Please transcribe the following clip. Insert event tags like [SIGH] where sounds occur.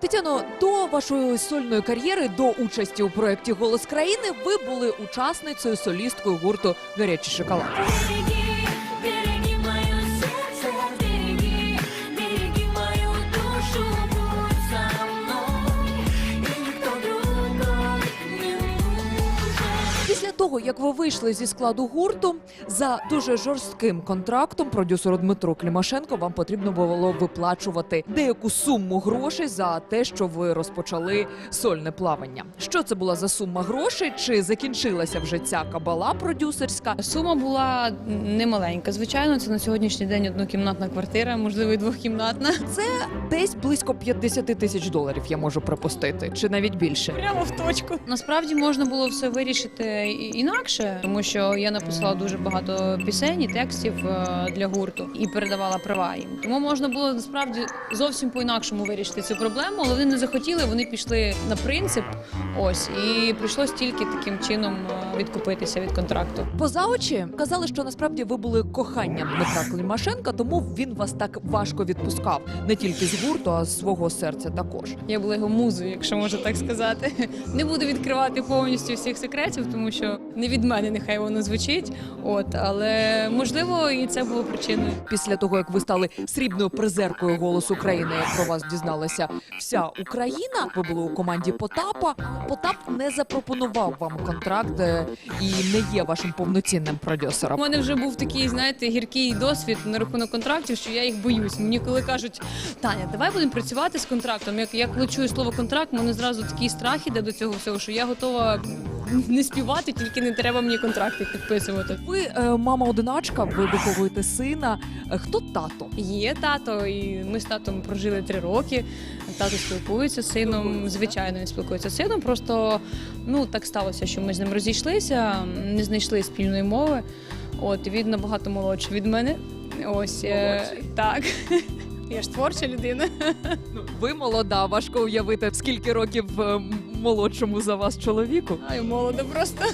Тетяно, до вашої сольної кар'єри, до участі у проєкті Голос країни, ви були учасницею солісткою гурту Гарячий шоколад. Того, як ви вийшли зі складу гурту, за дуже жорстким контрактом продюсеру Дмитру Клімашенко вам потрібно було виплачувати деяку суму грошей за те, що ви розпочали сольне плавання. Що це була за сума грошей? Чи закінчилася вже ця кабала продюсерська? Сума була немаленька. Звичайно, це на сьогоднішній день однокімнатна квартира, можливо, і двохкімнатна. Це десь близько 50 тисяч доларів, я можу припустити, чи навіть більше. Прямо в точку. Насправді можна було все вирішити інакше, тому що я написала дуже багато пісень і текстів е, для гурту і передавала права їм. Тому можна було насправді зовсім по-інакшому вирішити цю проблему, але вони не захотіли. Вони пішли на принцип. Ось і прийшлось тільки таким чином е, відкупитися від контракту. Поза очі казали, що насправді ви були коханням Дмитра Клімашенка, тому він вас так важко відпускав не тільки з гурту, а з свого серця також. Я була його музою, якщо можна так сказати. Не буду відкривати повністю всіх секретів, тому що не від мене нехай воно звучить. От, але можливо, і це було причиною. Після того, як ви стали срібною призеркою «Голос України», як про вас дізналася вся Україна, ви були у команді Потапа. Потап не запропонував вам контракт е, і не є вашим повноцінним У продюсером. мене вже був такий, знаєте, гіркий досвід на рахунок контрактів, що я їх боюсь. Мені коли кажуть, Таня, давай будемо працювати з контрактом. Як я коли чую слово контракт, мене зразу такий страх іде до цього всього, що я готова [LAUGHS] не співати, тільки не треба мені контракти підписувати. Ви е, мама одиначка, ви виховуєте сина. Е, Хто тато? Є тато, і ми з татом прожили три роки. Тато спілкується з сином. Звичайно, він спілкується з сином. Просто ну так сталося, що ми з ним розійшлися, не знайшли спільної мови. От він набагато молодший від мене. Ось е, так. Я ж творча людина. [LAUGHS] Ну, Ви молода, важко уявити, скільки років е, молодшому за вас чоловіку. Ай, молода просто.